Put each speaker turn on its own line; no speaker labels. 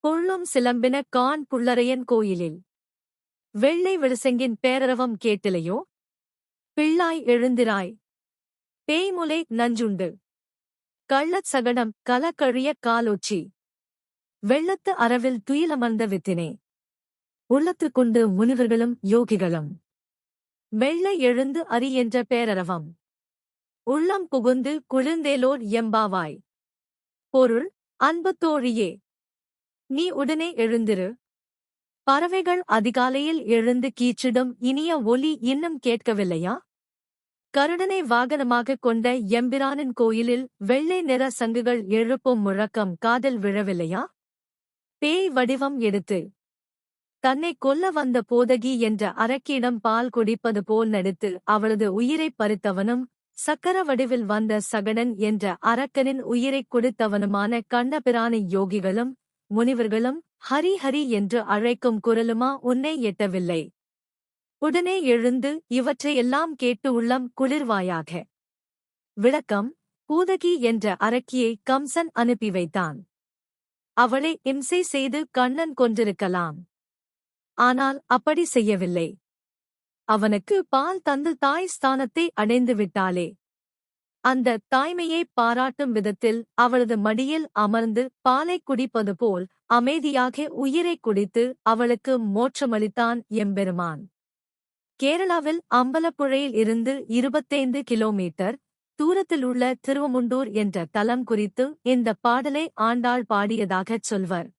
கொள்ளும் சிலம்பின கான் புள்ளரையன் கோயிலில். வெள்ளை விழுசெங்கின் பேரரவம் கேட்டிலையோ? பிள்ளாய் எழுந்திராய். பேய்முலை நஞ்சுண்டு. கள்ளச் சகடம் கலக்கழிய காலோச்சி. வெள்ளத்து அரவில் துயிலமர்ந்த வித்தினே. உள்ளத்துக் கொண்டு முனிவர்களும் யோகிகளும். மெல்ல எழுந்து அரி என்ற பேரரவம். உள்ளம் புகுந்து குளிர்ந்தேலோர் எம்பாவாய். பொருள் அன்பு தோழியே. நீ உடனே எழுந்திரு. பறவைகள் அதிகாலையில் எழுந்து கீச்சிடும் இனிய ஒலி இன்னும் கேட்கவில்லையா? கருடனை வாகனமாகக் கொண்ட எம்பிரானின் கோயிலில் வெள்ளை நிற சங்குகள் எழுப்பும் முழக்கம் காதில் விழவில்லையா? பேய் வடிவம் எடுத்து தன்னை கொல்ல வந்த போதகி என்ற அரக்கியிடம் பால் குடிப்பது போல் நடித்து அவளது உயிரைப் பறித்தவனும் சக்கர வடிவில் வந்த சகடன் என்ற அரக்கனின் உயிரைக் கொடுத்தவனுமான கண்ணபிரானை யோகிகளும் முனிவர்களும் ஹரி ஹரி என்று அழைக்கும் குரலுமா உன்னை எட்டவில்லை. உடனே எழுந்து இவற்றையெல்லாம் கேட்டு உள்ளம் குளிர்வாயாக. விளக்கம் பூதகி என்ற அரக்கியை கம்சன் அனுப்பி வைத்தான். அவளை இம்சை செய்து கண்ணன் கொன்றிருக்கலாம் ஆனால் அப்படி செய்யவில்லை. அவனுக்கு பால் தந்து தாய் ஸ்தானத்தை அடைந்து விட்டாளே. அந்த தாய்மையை பாராட்டும் விதத்தில் அவளது மடியில் அமர்ந்து பாலை குடிப்பது போல் அமைதியாக உயிரை குடித்து அவளுக்கு மோட்சமளித்தான் எம்பெருமான். கேரளாவில் அம்பலப்புழையில் இருந்து இருபத்தைந்து கிலோமீட்டர் தூரத்தில் உள்ள திருவமுண்டூர் என்ற தலம் குறித்து இந்த பாடலை ஆண்டாள் பாடியதாகச் சொல்வர்.